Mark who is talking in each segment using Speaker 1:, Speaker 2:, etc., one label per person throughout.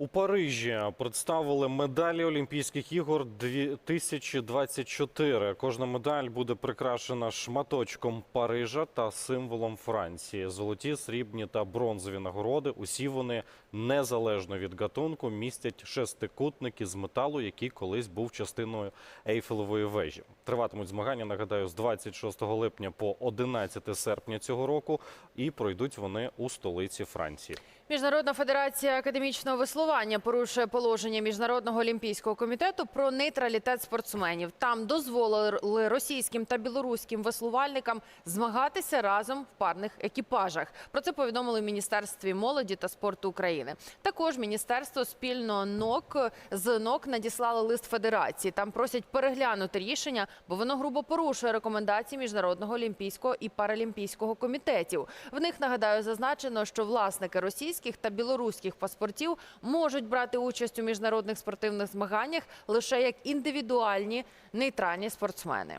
Speaker 1: У Парижі представили медалі Олімпійських ігор 2024. Кожна медаль буде прикрашена шматочком Парижа та символом Франції. Золоті, срібні та бронзові нагороди. Усі вони незалежно від гатунку містять шестикутники з металу, який колись був частиною Ейфелевої вежі. Триватимуть змагання. Нагадаю, з 26 липня по 11 серпня цього року, і пройдуть вони у столиці Франції.
Speaker 2: Міжнародна федерація академічного веслування порушує положення міжнародного олімпійського комітету про нейтралітет спортсменів. Там дозволили російським та білоруським веслувальникам змагатися разом в парних екіпажах. Про це повідомили в міністерстві молоді та спорту України. Також міністерство спільно НОК з НОК надіслали лист федерації. Там просять переглянути рішення, бо воно грубо порушує рекомендації міжнародного олімпійського і паралімпійського комітетів. В них нагадаю зазначено, що власники російських та білоруських паспортів можуть брати участь у міжнародних спортивних змаганнях лише як індивідуальні нейтральні спортсмени.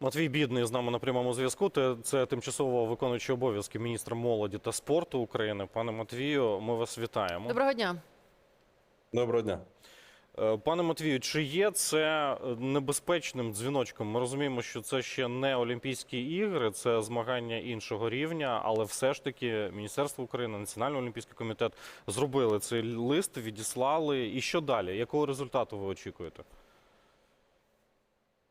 Speaker 1: Матвій Бідний з нами на прямому зв'язку. Це тимчасово виконуючий обов'язки міністра молоді та спорту України. Пане Матвію, ми вас вітаємо.
Speaker 2: Доброго дня.
Speaker 3: Доброго дня.
Speaker 1: Е, Пане Матвію, чи є це небезпечним дзвіночком? Ми розуміємо, що це ще не Олімпійські ігри, це змагання іншого рівня, але все ж таки Міністерство України, Національний олімпійський комітет зробили цей лист, відіслали. І що далі? Якого результату ви очікуєте?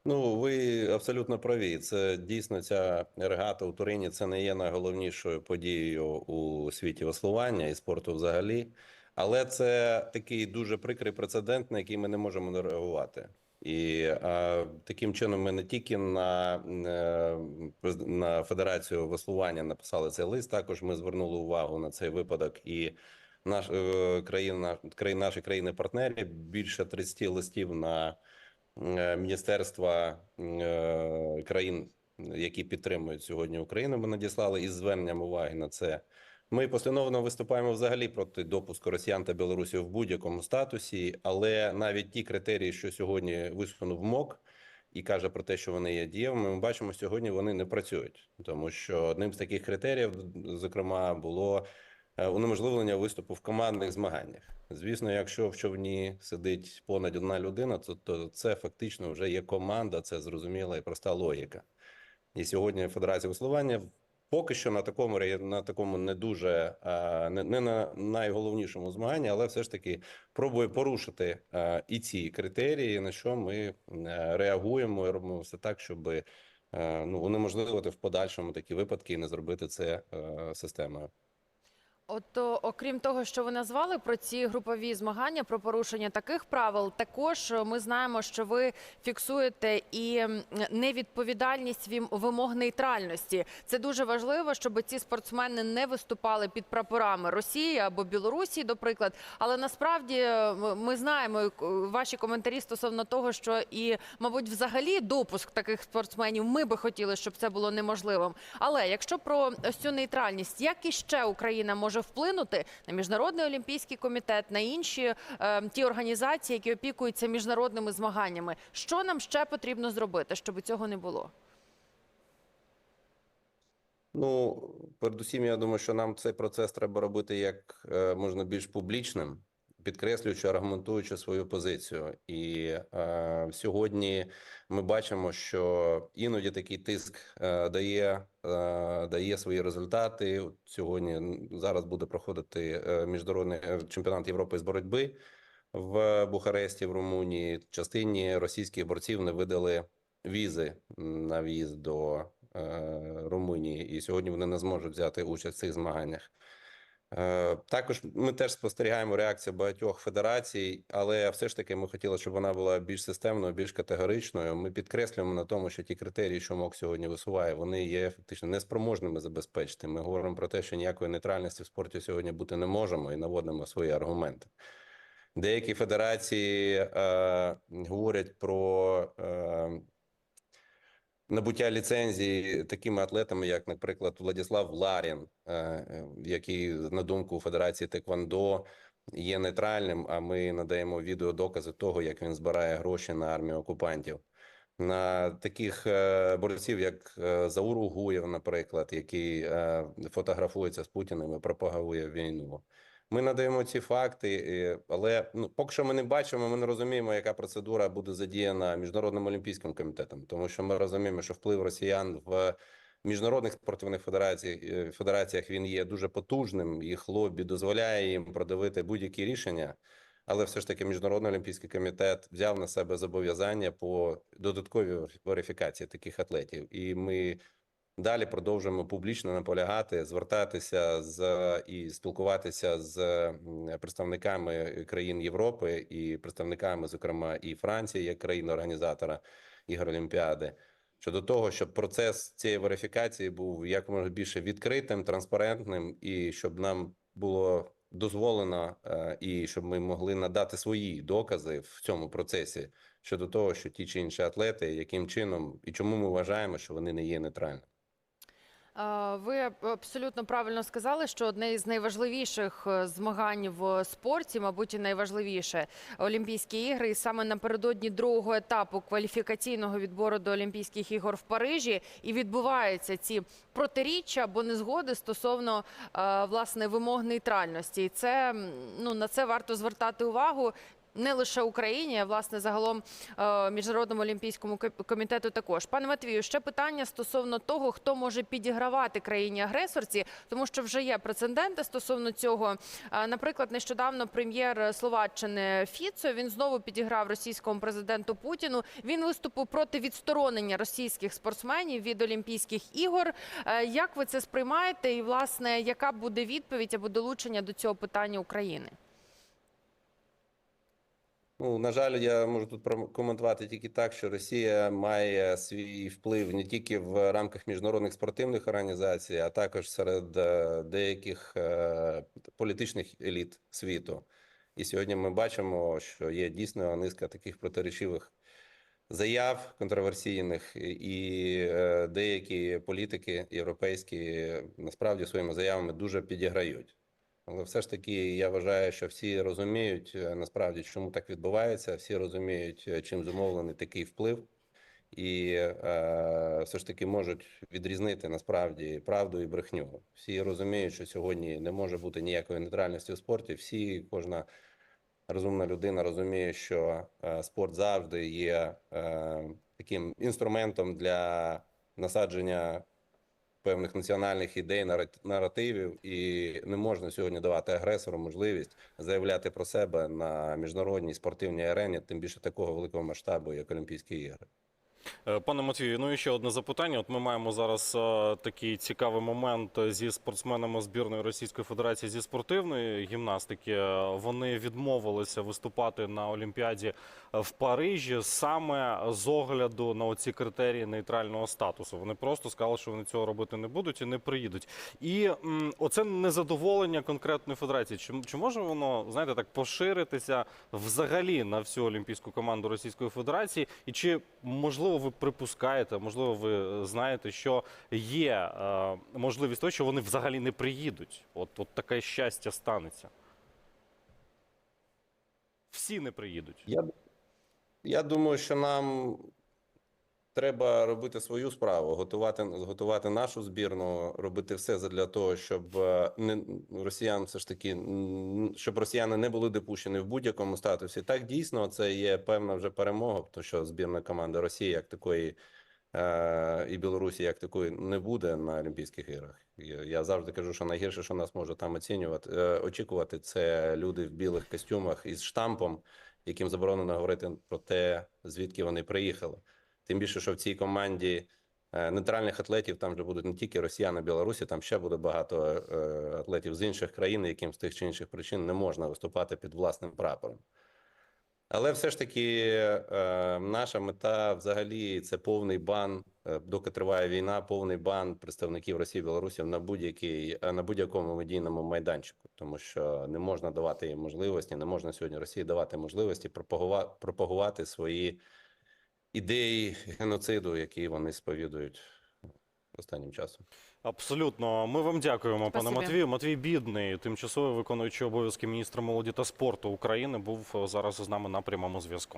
Speaker 3: Ну, ви абсолютно праві. Це дійсно ця регата у Турині. Це не є найголовнішою подією у світі веслування і спорту взагалі. Але це такий дуже прикрий прецедент, на який ми не можемо не реагувати. І а, таким чином ми не тільки на, е, на Федерацію веслування написали цей лист, також ми звернули увагу на цей випадок і наш е, країна, країн, наші країни-партнери більше 30 листів на е, міністерства е, країн, які підтримують сьогодні Україну. Ми надіслали із зверненням уваги на це. Ми послідовно виступаємо взагалі проти допуску росіян та білорусів в будь-якому статусі, але навіть ті критерії, що сьогодні висунув МОК і каже про те, що вони є дієвими, ми бачимо сьогодні, вони не працюють, тому що одним з таких критеріїв, зокрема, було е, унеможливлення виступу в командних змаганнях. Звісно, якщо в човні сидить понад одна людина, то, то це фактично вже є команда, це зрозуміла і проста логіка. І сьогодні Федерація веслування поки що на такому на такому не дуже е, не, не на найголовнішому змаганні, але все ж таки пробує порушити е, і ці критерії, на що ми е, реагуємо і робимо все так, щоб ну унеможливити в подальшому такі випадки і не зробити це системою.
Speaker 2: От окрім того, що ви назвали про ці групові змагання, про порушення таких правил, також е, ми знаємо, що ви фіксуєте і невідповідальність вимог нейтральності. Це дуже важливо, щоб ці спортсмени не виступали під прапорами Росії або Білорусі, до. Але насправді е, ми знаємо е, ваші коментарі стосовно того, що і, мабуть, взагалі допуск таких спортсменів ми би хотіли, щоб це було неможливим. Але якщо про ось цю нейтральність, як іще Україна може вплинути на міжнародний олімпійський комітет, на інші е, ті організації, які опікуються міжнародними змаганнями, що нам ще потрібно зробити, щоб цього не було?
Speaker 3: Ну, передусім, я думаю, що нам цей процес треба робити як е, можна більш публічним, підкреслюючи, аргументуючи свою позицію. І е, сьогодні ми бачимо, що іноді такий тиск е, дає, е, дає свої результати. От Сьогодні зараз буде проходити е, міжнародний е, чемпіонат Європи з боротьби в Бухаресті, в Румунії. Частині російських борців не видали візи на в'їзд до е, Румунії, і сьогодні вони не зможуть взяти участь в цих змаганнях. Е, Також ми теж спостерігаємо реакцію багатьох федерацій, але все ж таки ми хотіли, щоб вона була більш системною, більш категоричною. Ми підкреслюємо на тому, що ті критерії, що МОК сьогодні висуває, вони є фактично неспроможними забезпечити. Ми говоримо про те, що ніякої нейтральності в спорті сьогодні бути не можемо, і наводимо свої аргументи. Деякі федерації е, говорять про е, набуття ліцензії такими атлетами, як, наприклад, Владислав Ларін, е, е, який, на думку Федерації Теквандо, є нейтральним, а ми надаємо відеодокази того, як він збирає гроші на армію окупантів. На таких е, борців, як Заур Угуєв, наприклад, який фотографується з Путіним і пропагує війну. Ми надаємо ці факти, але ну, поки що ми не бачимо, ми не розуміємо, яка процедура буде задіяна Міжнародним олімпійським комітетом, тому що ми розуміємо, що вплив росіян в міжнародних спортивних федераціях, е, федераціях він є дуже потужним. Їх лобі дозволяє їм продавити будь-які рішення. Але все ж таки Міжнародний олімпійський комітет взяв на себе зобов'язання по додатковій верифікації таких атлетів, і ми далі продовжуємо публічно наполягати, звертатися з і спілкуватися з представниками країн Європи і представниками, зокрема, і Франції, як країни-організатора ігор Олімпіади. Щодо того, щоб процес цієї верифікації був якомога більше відкритим, транспарентним, і щоб нам було дозволено, е, і щоб ми могли надати свої докази в цьому процесі щодо того, що ті чи інші атлети, яким чином і чому ми вважаємо, що вони не є нейтральними.
Speaker 2: Е, Ви абсолютно правильно сказали, що одне із найважливіших е, змагань в спорті, мабуть, і найважливіше Олімпійські ігри. І саме напередодні другого етапу кваліфікаційного відбору до Олімпійських ігор в Парижі і відбуваються ці протиріччя або незгоди стосовно е, власне вимог нейтральності. І це ну на це варто звертати увагу. Не лише Україні, а власне загалом е, міжнародному олімпійському комітету також. Пане Матвію, ще питання стосовно того, хто може підігравати країні агресорці, тому що вже є прецеденти стосовно цього. Е, Наприклад, нещодавно прем'єр Словаччини Фіцо він знову підіграв російському президенту Путіну. Він виступив проти відсторонення російських спортсменів від Олімпійських ігор. Е, Як ви це сприймаєте? І власне, яка буде відповідь або долучення до цього питання України?
Speaker 3: Ну, на жаль, я можу тут прокоментувати тільки так, що Росія має свій вплив не тільки в рамках міжнародних спортивних організацій, а також серед е, деяких е, політичних еліт світу. І сьогодні ми бачимо, що є дійсно низка таких протиречивих заяв контроверсійних, і е, деякі політики європейські насправді своїми заявами дуже підіграють. Але все ж таки я вважаю, що всі розуміють е, насправді, чому так відбувається. Всі розуміють, е, чим зумовлений такий вплив, і е, все ж таки можуть відрізнити насправді правду і брехню. Всі розуміють, що сьогодні не може бути ніякої нейтральності у спорті. Всі, кожна розумна людина розуміє, що е, спорт завжди є е, таким інструментом для насадження певних національних ідей, нарат- наративів, і не можна сьогодні давати агресору можливість заявляти про себе на міжнародній спортивній арені, тим більше такого великого масштабу, як Олімпійські ігри.
Speaker 1: Е, Пане Матвію, ну і ще одне запитання. От ми маємо зараз е, такий цікавий момент зі спортсменами збірної Російської Федерації зі спортивної гімнастики. Е, Вони відмовилися виступати на Олімпіаді в Парижі саме з огляду на оці критерії нейтрального статусу. Вони просто сказали, що вони цього робити не будуть і не приїдуть. І м, оце незадоволення конкретної федерації. Чи, чи може воно знаєте так поширитися взагалі на всю олімпійську команду Російської Федерації? І чи можливо ви припускаєте, можливо, ви знаєте, що є е, можливість того, що вони взагалі не приїдуть? От, от таке щастя станеться. Всі не приїдуть.
Speaker 3: Я, я думаю, що нам треба робити свою справу, готувати, готувати нашу збірну, робити все для того, щоб е, не, росіян все ж таки, щоб росіяни не були допущені в будь-якому статусі. Так, дійсно, це є певна вже перемога, тому що збірна команда Росії як такої е, і Білорусі як такої не буде на Олімпійських іграх. Я, завжди кажу, що найгірше, що нас може там оцінювати, е, очікувати, це люди в білих костюмах із штампом, яким заборонено говорити про те, звідки вони приїхали. Тим більше, що в цій команді е, нейтральних атлетів там вже будуть не тільки росіяни, білорусі, там ще буде багато е, атлетів з інших країн, яким з тих чи інших причин не можна виступати під власним прапором. Але все ж таки е, наша мета взагалі це повний бан, доки триває війна, повний бан представників Росії Білорусі на будь-який е, на будь-якому медійному майданчику, тому що не можна давати їм можливості, не можна сьогодні Росії давати можливості пропагувати, пропагувати свої ідеї геноциду, які вони сповідують останнім часом.
Speaker 1: Абсолютно. Ми вам дякуємо, пане Матвію. Матвій Бідний, тимчасово виконуючий обов'язки міністра молоді та спорту України, був е, зараз з нами на прямому зв'язку.